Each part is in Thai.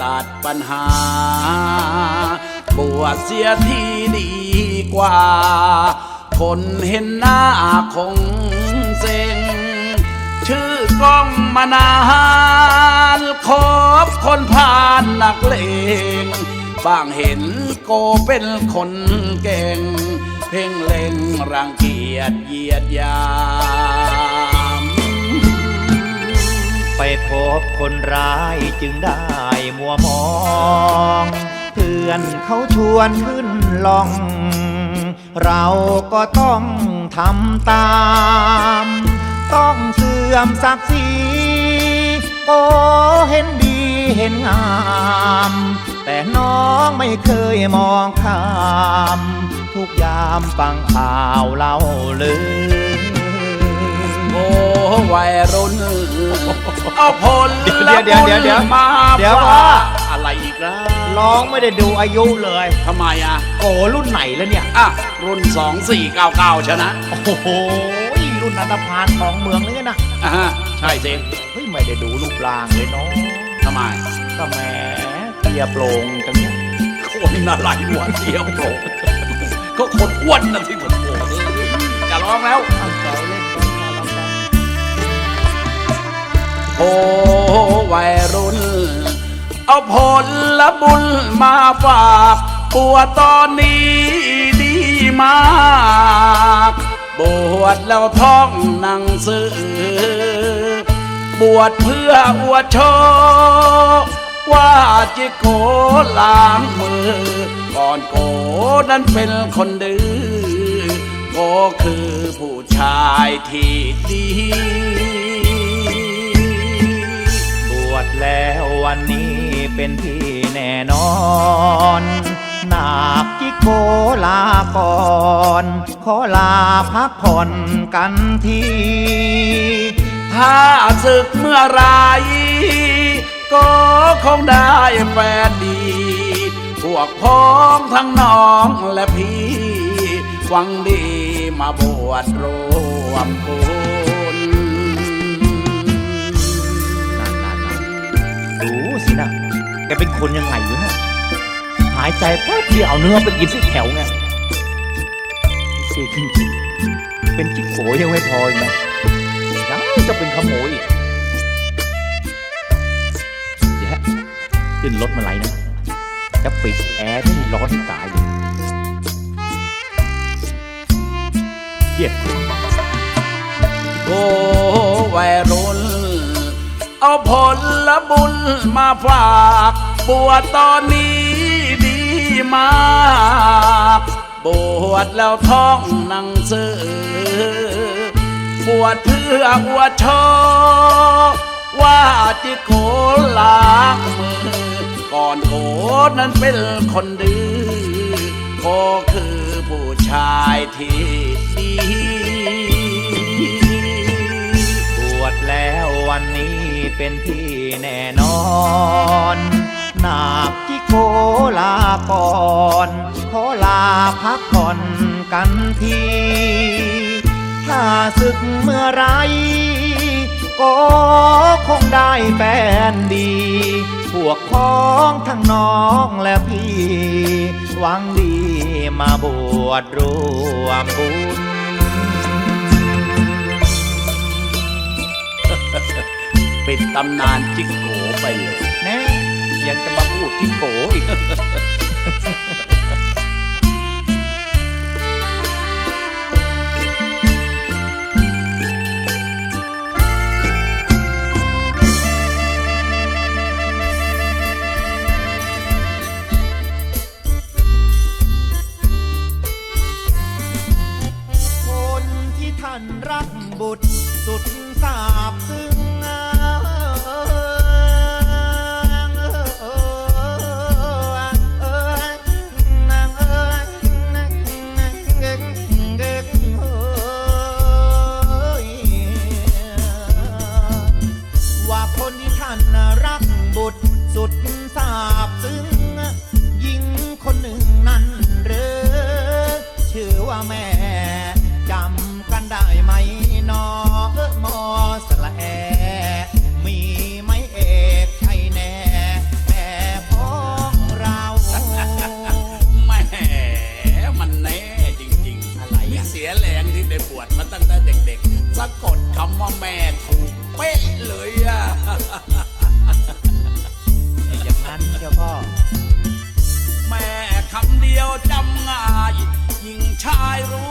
ตัดปัญหา บวชเสียทีดีกว่า คนเห็นหน้าคงเซ็ง ชื่อกล้องมานานคบคนผ่านนักเลงบางเห็นโกเป็นคนเก่ง เพ่งเล็งรังเกียจเยียดยา ไปพบคนร้ายจึงได้มัวมอง เพื่อนเขาชวนขึ้นลอง เราก็ต้องทำตาม ต้องเสื่อมศักดิ์ศรีโอ้เห็นดีเห็นงาม แต่น้องไม่เคยมองข้าม ทุกยามฟังข่าวเล่าลือโอ้วัยรุ่น เอาผลเดี๋ยวเดี๋ยวเดี๋ยวเดี๋ยวมาเดี๋ยวฝากว่า อะไรอีกแล้วร้องไม่ได้ดูอายุเลย ทำไมอะโอ้รุ่นไหนแล้วเนี่ย อะ รุ่น 2499ชนะโอ้โหรุ่นนันทพานของเมืองเลยนะ อะฮะใช่สิเฮ้ยไม่ได้ดูรูปร่างเลยเนาะทำไมก็แหมเตียโปร่งจังเนี่ยคนอะไรหัวเทียวโผล่ก็คนอ้วนนะที่เหมือนโผล่จะร้องแล้วตั้งใจเล่น โอ้วัยรุ่น เอาผลละบุญมาฝากปวดตอนนี้ดีมากบวชแล้วท่องหนังสือบวชเพื่ออวดโชว์ว่าจิโกล้างมือ ก่อนโกนั้นเป็นคนดื้อโกคือผู้ชายที่ดี แล้ววันนี้เป็นที่แน่นอนนาคจิโกลาก่อนขอลาพักผ่อนกันที ถ้าศึกเมื่อไรก็คงได้แฟนดี พวกพ้องทั้งน้องและพี่หวังดีมาบวชรวมบุ ดูสินะแกเป็นคนยังไงอยู่นะหายใจแป๊บเดียวเอาเนื้อไปกินสิแถวไงเสียจริงๆเป็นจิ๊กโกยังไม่พออีกนะยังจะเป็นขโมยอีกเดี๋ยวขึ้นรถมาไหลนะ จะปิดแอร์ที่ร้อนตายเยเย็ดโอ้วัย เอาผลละบุญมาฝากบวชตอนนี้ดีมากบวชแล้วท่องหนังสือบวชเพื่ออวดโชว์ว่าจิโกลางมือก่อนโกนั้นเป็นคนดื้อโกคือผู้ชายที่ดี บวชแล้ว วันนี้เป็นที่แน่นอนนาคที่โคลาก่อนขอลาพักผ่อนกันทีถ้าศึกเมื่อไร ก็คงได้แฟนดี พวกพ้องทั้งน้องและพี่ หวังดีมาบวชรวมบุญ ปิดตำนานจิกโกไปเลยแน่ยังจะมาพูดที่โกอีกาบซึ้งหญิงคนหนึ่งนั้นหรือ ชื่อว่าแม่จำกันได้ไหม Tyrone.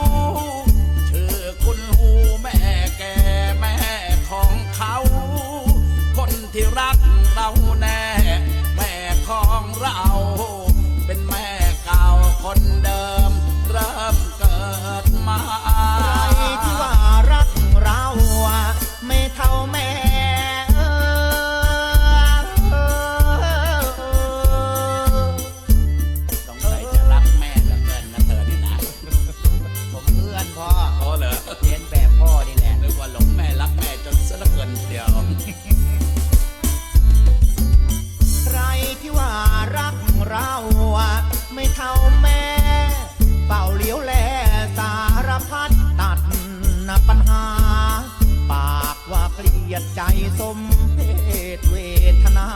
ยดใจสมเพศเวทนา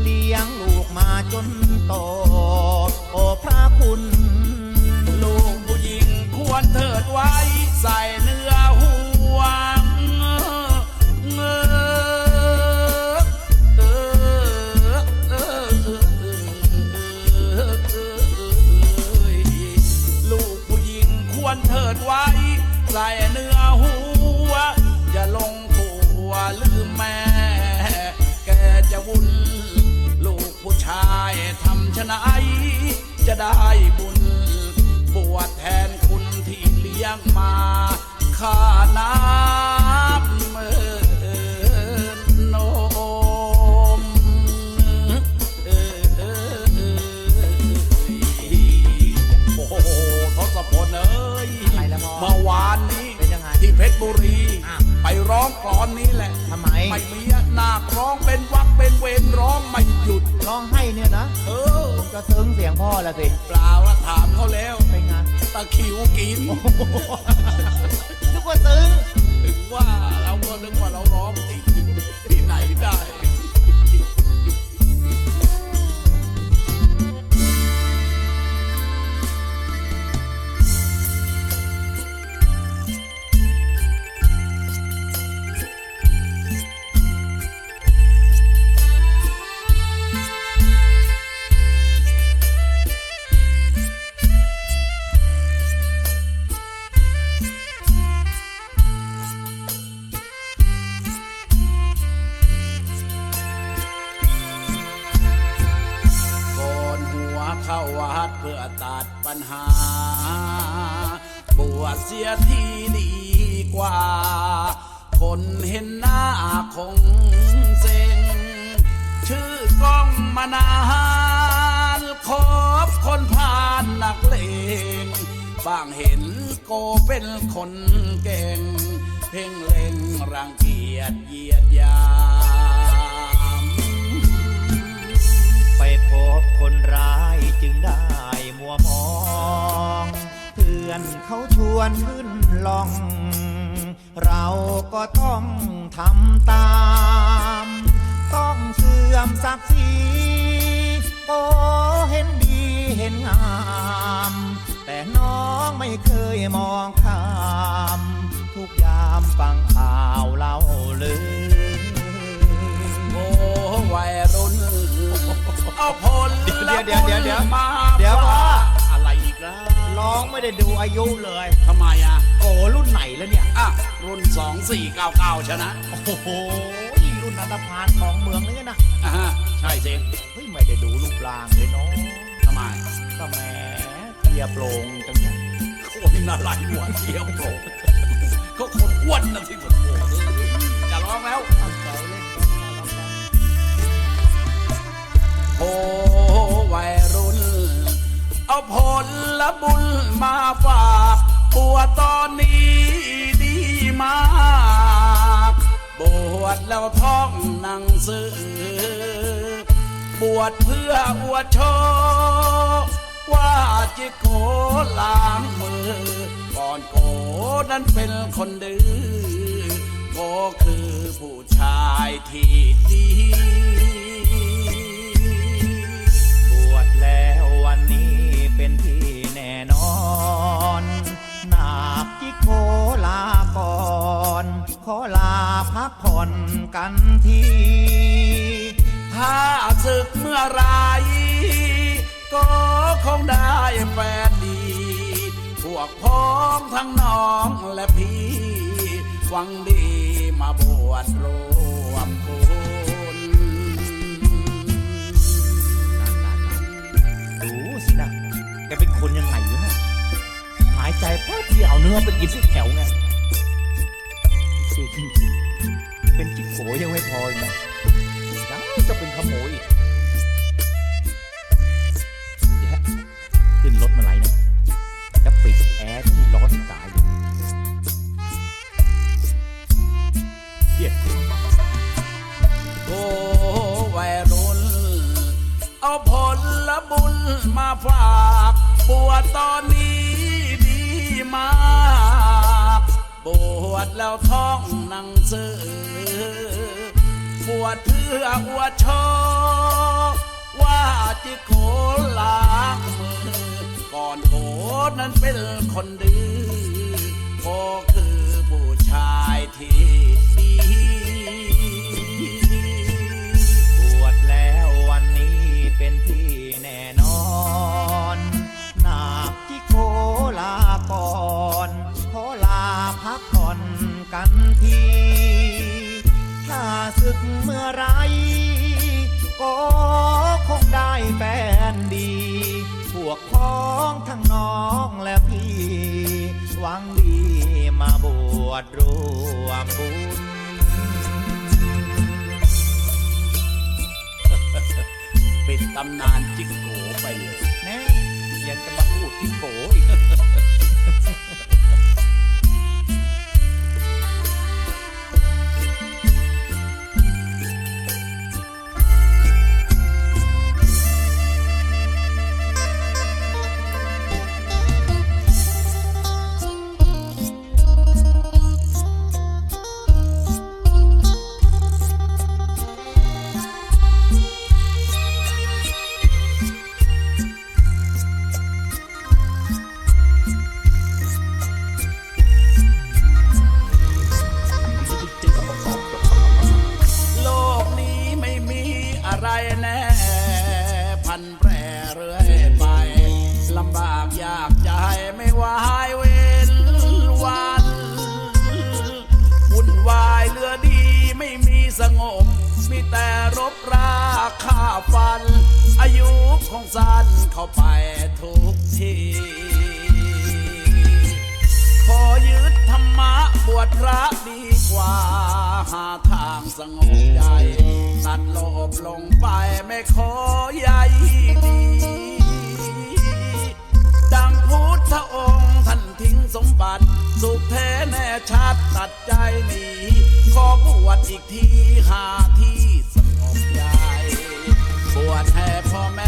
เลี้ยงลูกมาจนโต โอพระคุณ ลูกผู้หญิงควรเถิดไว้ใส่เนื้อห่วงเออเออเออเออลูกผู้หญิงควรเถิดไว้ใส่ ทำชะไหนจะได้บุญ บวชแทนคุณที่เลี้ยงมาข้าน้ำเออนมเออเออเออโอ้โหทศพลเอ้ยอะไรละพ่อ เมื่อวานนี้ เป็นยังไง ที่เพชรบุรีอะไปร้องกลอนนี้แหละทำไม ไม่มี นาคร้องเป็นวักเป็นเวรร้องไม่หยุด ร้องให้เนี่ยนะเออก็ซึ้งเสียงพ่อละสิเปล่าว่าถามเขาแล้ว เป็นไงตะคริวกินนึกว่าซึ้งถึงว่าเราก็นึกว่า เสียทีดีกว่า คนเห็นหน้าคงเซ็ง ชื่อกล้องมานานคบคนผ่านนักเลงบางเห็นโกเป็นคนเก่ง เพ่งเล็งรังเกียจเยียดยาม ไปพบคนร้ายจึงได้มัวมอง พื่อนเขาชวนขึ้นลอง เราก็ต้องทำตาม ต้องเสื่อมศักดิ์ศรีก็เห็นดีเห็นงาม แต่น้องไม่เคยมองข้าม ทุกยามฟังข่าวเล่าลือโอ้วัยรุ่นเอาผลเดี๋ยวเดี๋ยวเดี๋ยวเดี๋ยวมาเดี๋ยวพ่ออะไรอีก แล้วร้องไม่ได้ดูอายุเลย ทำไมอะ โอ้รุ่นไหนแล้วเนี่ย อะ รุ่น 2499ชนะโอ้โหรุ่นอันธพาลของเมืองเลยนะอ่าฮะใช่สิเฮ้ยไม่ได้ดูรูปร่างเลยเนาะทำไมก็แหมเทียบโปร่งจังเนี่ยคนอะไรหัวเที่ยวโผล่เขาคนอ้วนนะที่ผมโผล่ ละบุญมาฝากบัวตอนนี้ดีมากบวชแล้วท่องหนังสือบวชเพื่ออวดโชว์ว่าจิโกล้างมือ ก่อนโกนั้นเป็นคนดื้อโกคือผู้ชายที่ดีบวชแล้ววันนี้เป็นที่ ที่ลาก่อนขอลาพักผ่อนกันที ถ้าศึกเมื่อไรก็คงได้แฟนดี พวกพ้องทั้งน้องและพี่ หวังดีมาบวชรวมบุดูสินะแกเป็นคนยังไงอยู่นะาเดียวเนื้อไปกินที่แถวไงเป็นจิ๊กโกยังไม่พออีกนะยังจะเป็นขโมยอีกเดี๋ยวขึ้นรถมาไหลนะ จะปิดแอร์ที่ร้อนตายเลยเย็ดโอ้วัยรุ่น เอาผลละบุญมาฝากบวตอนนี้ มากบวชแล้วท่องหนังสือบวชเพื่ออวดโชว์ว่าจิโขล้างมือ ก่อนโกนั้นเป็นคนดื้อโกคือผู้ชายที่ดี เมื่อไร ก็คงได้แฟนดี พวกพ้องทั้งน้องและพี่หวังดีมาบวชรวมบุญปิดตำนานจิกโกไปเลยแน่ยังจะมาพูดที่โกอีก พันแปรเรื่อยไปลำบากยากใจไม่วายเว้นวันวุ่นวายเหลือดีไม่มีสงบ มีแต่รบราฆ่าฟัน อายุของสันเข้าไปทุกที ขอยึดธรรมะ บวชพระดีกว่า หาทางสงบใจตัดโลภลงไปไม่ขอใยดี ดังพุทธองค์ท่านทิ้งสมบัติ สุขแท้แน่ชัดตัดใจหนีขอบวชอีกทีหาที่สงบใจ บวชให้พ่อแม่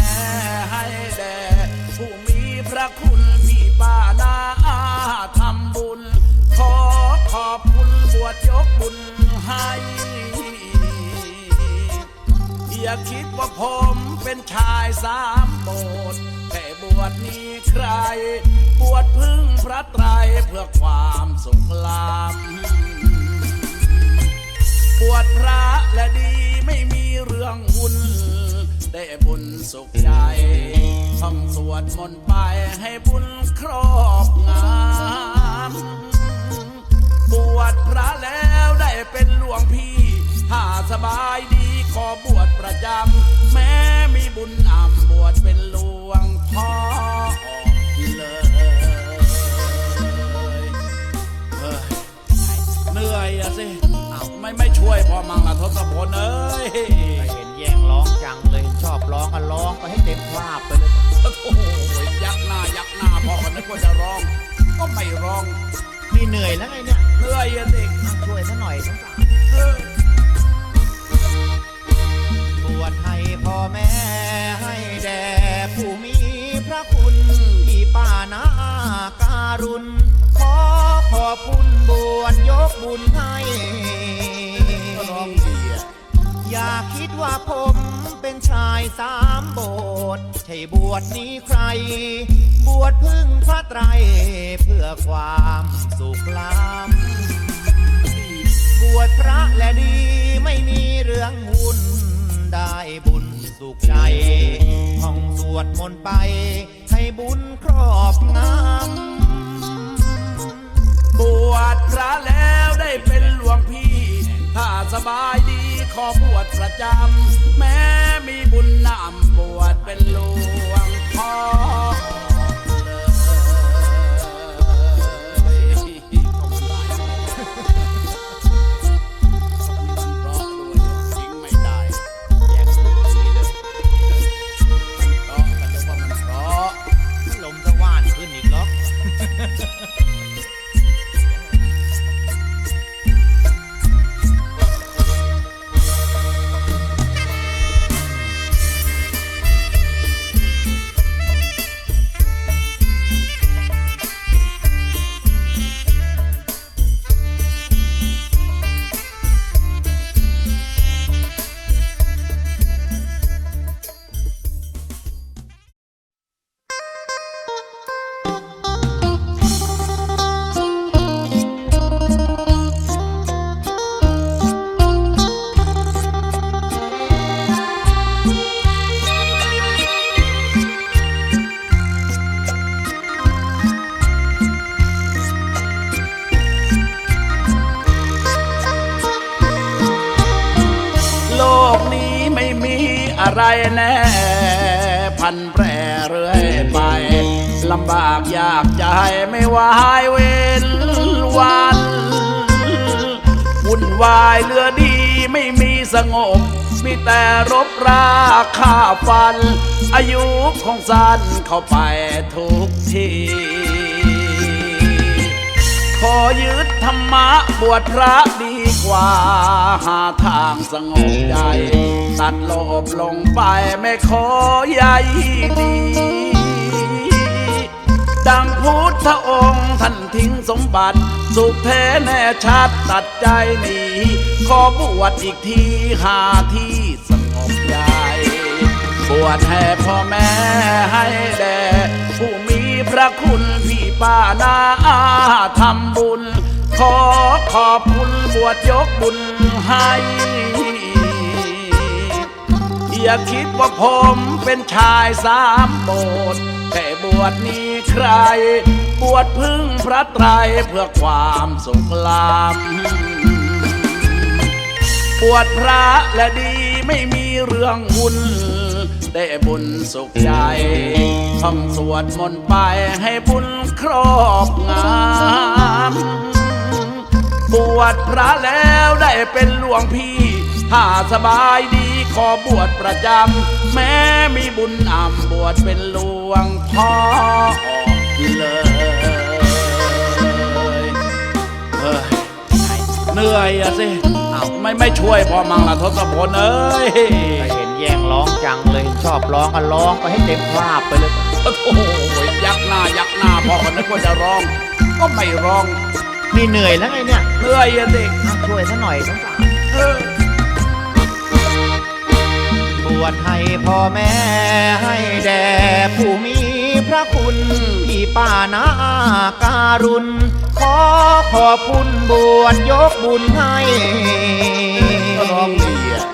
บุญให้ อย่าคิดว่าผมเป็นชายสามโบสถ์แค่บวชนี้ใคร บวชพึ่งพระไตรเพื่อความสุขลำบวชพระและดีไม่มีเรื่องวุ่นได้บุญสุขใจท่องสวดมนต์ไปให้บุญครอง บายดีขอบวชประจำ แม้มีบุญอำบวชเป็นหลวงพ่อเลยเฮ้ยเหนื่อยอะสิอ้าวไม่ไม่ช่วยพอมังละทศพลเอ้ยเห็นแย่งร้องจังเลยชอบร้องก็ร้องไปให้เต็มคราบไปเลยโอ้โหยักหน้ายักหน้าพอกันนึกว่าจะร้อง ก็ไม่ร้องนี่เหนื่อยแล้วไงเนี่ยเหนื่อยอะสิช่วยซะหน่อยสงสารเออบ วชให้พ่อแม่ให้แด่ผู้มีพระคุณพี่ป้านาการุณ ขอขอบคุณบวชยกบุญให้ร้องดีอย่าคิดว่าผมเป็นชายสามโบสถ์ใช่บวชนี้ใคร บวชพึ่งพระไตรเพื่อความสุขล้ำบวชพระและดีไม่มีเรื่องวุ่น ได้บุญสุขใจท่องสวดมนต์ไป ให้บุญครอบงำบวชพระแล้วได้เป็นหลวงพี่ ถ้าสบายดีขอบวชประจำแม้ อะไรแน่ พันแปรเรื่อยไปลำบากยากใจไม่วายเว้นวันวุ่นวายเรือดีไม่มีสงบ มีแต่รบราฆ่าฟัน อายุของสั้นเข้าไปทุกทีขอยึดธรรมะบวชพระดีกว่า หาทางสงบใจ ตัดโลภลงไปไม่ขอใยดี ดังพุทธองค์ท่านทิ้งสมบัติ สุขแท้แน่ชัดตัดใจหนีขอบวชอีกทีหาที่สงบใจบวชให้พ่อแม่ให้แด่ผู้มีพระคุณพี่ป้านาอาทำบุญ ขอขอบคุณบวชยกบุญให้ อย่าคิดว่าผมเป็นชายสามโบสแต่บวชนี้ใคร บวชพึ่งพระไตรเพื่อความสุขลำบวชพระและดีไม่มีเรื่องวุ่นได้บุญสุขใจท่องสวดมนต์ไปให้บุญครอบงามบวชพระแล้วได้เป็นหลวงพี่ถ้าสบายดี ขอบวชประจำ แม้มีบุญอ่ำบวชเป็นหลวงพ่อเลยเฮ้ยเหนื่อยอะสิอ้าวไม่ไม่ช่วยพอมังละทศพลเอ้ยก็เห็นแย่งร้องจังเลยชอบร้องก็ร้องไปให้เต็มคราบไปเลยโอ้โหยักหน้ายักหน้าพ่อคนนึกว่าจะร้อง ก็ไม่ร้องนี่เหนื่อยแล้วไงเนี่ยเหนื่อยอะสิอะช่วยซะหน่อยสงสารเออบ วชให้พ่อแม่ให้แด่ผู้มีพระคุณพี่ป้านาอาการุณ ขอขอบคุณบวชยกบุญให้ร้องดีอ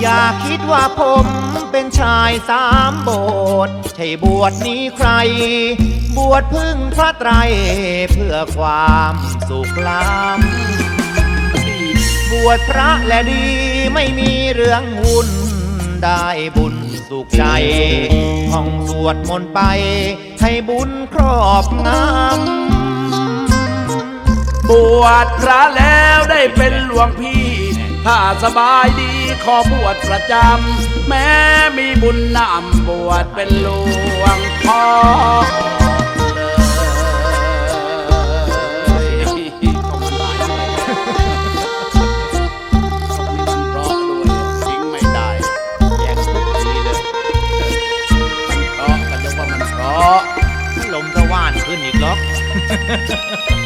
อย่าคิดว่าผมเป็นชายสามโบสถ์ใช่บวชนี้ใคร บวชพึ่งพระไตรเพื่อความสุขล้ำบวชพระและดีไม่มีเรื่องวุ่น ได้บุญสุขใจท่องสวดมนต์ไป ให้บุญครอบงำบวชพระแล้วได้เป็นหลวงพี่ ถ้าสบายดีขอบวชประจำ แม้มีบุญนำบวชเป็นหลวงพ่อ Ha ha ha!